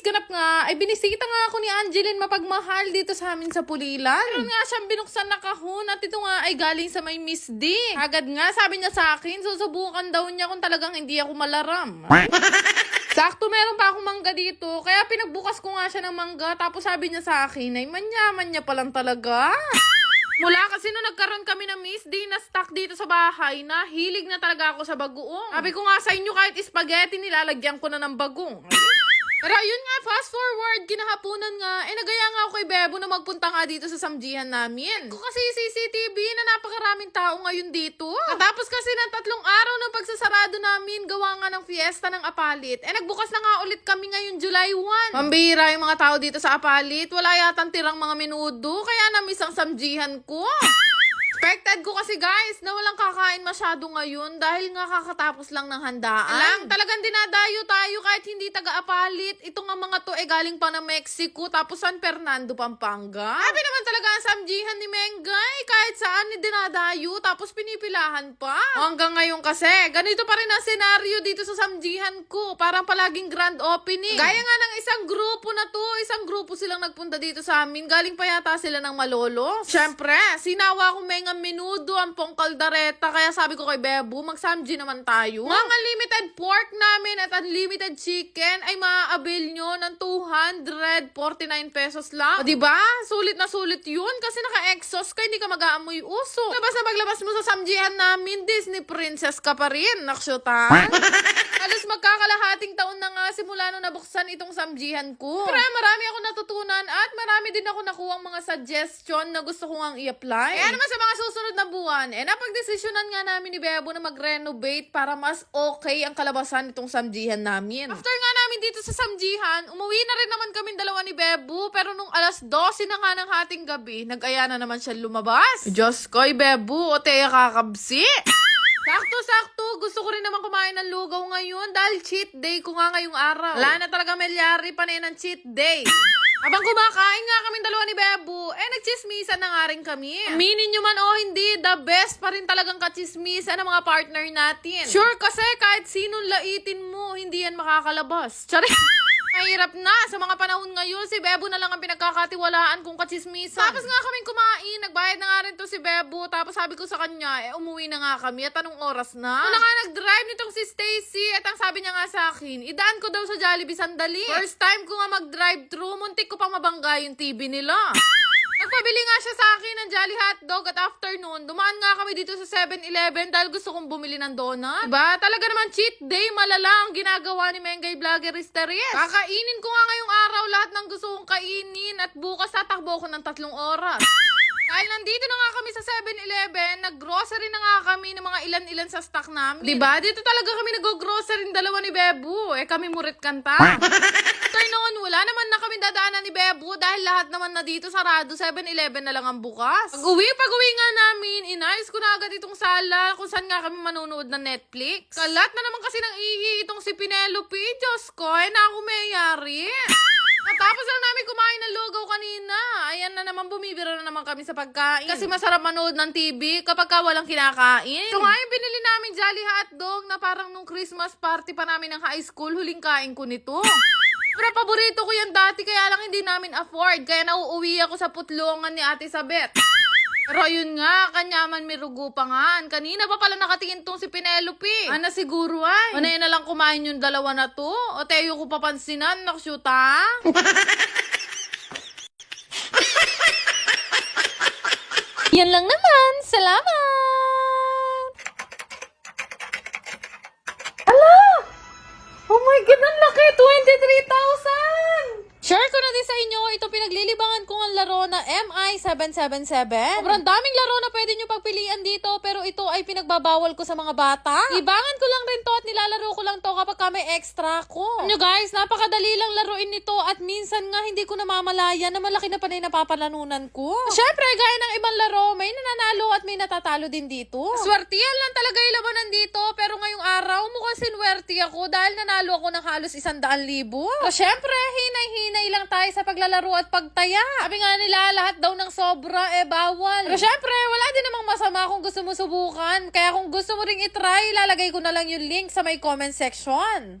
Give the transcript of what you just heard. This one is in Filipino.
ganap nga, ay binisita nga ako ni Angeline mapagmahal dito sa amin sa Pulilan. Meron nga siyang binuksan na kahon at ito nga ay galing sa may Miss D. Agad nga, sabi niya sa akin, susubukan daw niya kung talagang hindi ako malaram. Sakto meron pa akong mangga dito, kaya pinagbukas ko nga siya ng mangga, tapos sabi niya sa akin, ay manyaman niya pa lang talaga. Mula kasi nung nagkaroon kami ng Miss D na stock dito sa bahay na hilig na talaga ako sa bagoong. Sabi ko nga sa inyo kahit spaghetti nilalagyan ko na ng bagong. Pero ayun nga, fast forward, kinahapunan nga, eh nagaya nga ako kay Bebo na magpunta nga dito sa samjihan namin. Ko kasi CCTV na napakaraming tao ngayon dito. Katapos kasi ng tatlong araw ng pagsasarado namin, gawa nga ng fiesta ng Apalit. Eh nagbukas na nga ulit kami ngayon July 1. Pambihira yung mga tao dito sa Apalit, wala yatang tirang mga menudo, kaya namiss ang samjihan ko. Expected ko kasi guys na walang kakain masyado ngayon dahil nga kakatapos lang ng handaan. Alam, talagang dinadayo tayo kahit hindi taga-apalit. Ito nga mga to eh galing pa ng Mexico tapos San Fernando, Pampanga. Sabi naman talaga ang samjihan ni Mengay kahit saan ni dinadayo tapos pinipilahan pa. Hanggang ngayon kasi, ganito pa rin ang senaryo dito sa samjihan ko. Parang palaging grand opening. Gaya nga ng isang grupo na to, isang grupo silang nagpunta dito sa amin. Galing pa yata sila ng Malolo. Siyempre, sinawa ko may nga menudo ang pong kaldareta. Kaya sabi ko kay Bebo, mag-samji naman tayo. Mga unlimited pork namin at unlimited chicken ay maaabil nyo ng 249 pesos lang. O diba? Sulit na sulit yun kasi naka-exhaust ka, hindi ka mag-aamoy uso. Labas na paglabas mo sa samjihan namin, Disney princess ka pa rin, naksyutan. Halos magkakalahating taon na nga simula nung nabuksan itong samjihan ko. Pero marami ako natutunan at marami din ako nakuha mga suggestion na gusto ko nga i-apply. Kaya naman sa mga susunod buwan, eh napagdesisyonan nga namin ni Bebo na mag-renovate para mas okay ang kalabasan nitong samjihan namin. After nga namin dito sa samjihan, umuwi na rin naman kami dalawa ni Bebo pero nung alas 12 na nga ng hating gabi, nag-aya na naman siya lumabas. Diyos ko, Bebo, o teya kakabsi. Sakto-sakto, gusto ko rin naman kumain ng lugaw ngayon dahil cheat day ko nga ngayong araw. Wala na talaga melyari pa na ng cheat day. Habang kumakain nga kami dalawa ni Bebo, eh nagchismisan na nga rin kami. Aminin nyo man o hindi, the best pa rin talagang kachismisan ng mga partner natin. Sure kasi kahit sinong laitin mo, hindi yan makakalabas. Charing! Mahirap na. Sa mga panahon ngayon, si Bebo na lang ang pinagkakatiwalaan kung kachismisan. Tapos nga kaming kumain, nagbayad na nga rin to si Bebo. Tapos sabi ko sa kanya, eh umuwi na nga kami at anong oras na? Una nga nag-drive nitong si Stacy at ang sabi niya nga sa akin, idaan ko daw sa Jollibee sandali. First time ko nga mag-drive-thru, muntik ko pang mabangga yung TV nila. Nagpabili nga siya sa akin ng Jolly Hotdog at afternoon, dumaan nga kami dito sa 7-Eleven dahil gusto kong bumili ng donut. Diba? Talaga naman cheat day, malala ang ginagawa ni Mengay Vloggerista Ries. Kakainin ko nga ngayong araw lahat ng gusto kong kainin at bukas tatakbo ko ng tatlong oras. Dahil nandito na nga kami sa 7-Eleven, nag-grocery na nga kami ng mga ilan-ilan sa stock namin. Diba? Dito talaga kami nag-grocery ng dalawa ni Bebu. Eh, kami murit kanta. After noon, wala naman na kami dadaanan ni Bebu dahil lahat naman na dito sarado. 7-Eleven na lang ang bukas. Pag-uwi, pag-uwi nga namin, inayos ko na agad itong sala kung saan nga kami manonood ng Netflix. Kalat na naman kasi ng ihi itong si Penelope. Diyos ko, eh na ako mayari. Natapos lang namin kumain ng lugaw kanina. Ayan na naman, bumibira na naman kami sa pagkain. Kasi masarap manood ng TV kapag ka walang kinakain. So nga yung binili namin Jolly Hotdog na parang nung Christmas party pa namin ng high school, huling kain ko nito. Pero paborito ko yan dati, kaya lang hindi namin afford. Kaya nauuwi ako sa putlongan ni Ate Sabet. Pero yun nga, kanyaman may rugo pa nga. Kanina pa pala nakatingin tong si Penelope. Ana siguro ay. Ano na lang kumain yung dalawa na to? O tayo ko papansinan, nakshuta? Yan lang naman. Salamat! Oh my God, ang laki! 23,000! Share ko na din sa inyo, ito pinaglilibangan ko ang laro na MI777. Sobrang daming laro na pwede nyo pagpilian dito, pero ito ay pinagbabawal ko sa mga bata. Libangan ko lang rin to at nilalaro ko lang to kapag ka may extra ko. Ano guys, napakadali lang laruin nito at minsan nga hindi ko namamalaya na malaki na pa na yung napapalanunan ko. Syempre, gaya ng ibang laro, may nananalo at may natatalo din dito. Swertiyan lang talaga yung labanan sinwerte ako dahil nanalo ako ng halos isandaan libo. So, syempre, hinay-hinay lang tayo sa paglalaro at pagtaya. Sabi nga nila, lahat daw ng sobra, eh bawal. Pero syempre, wala din namang masama kung gusto mo subukan. Kaya kung gusto mo ring itry, lalagay ko na lang yung link sa may comment section.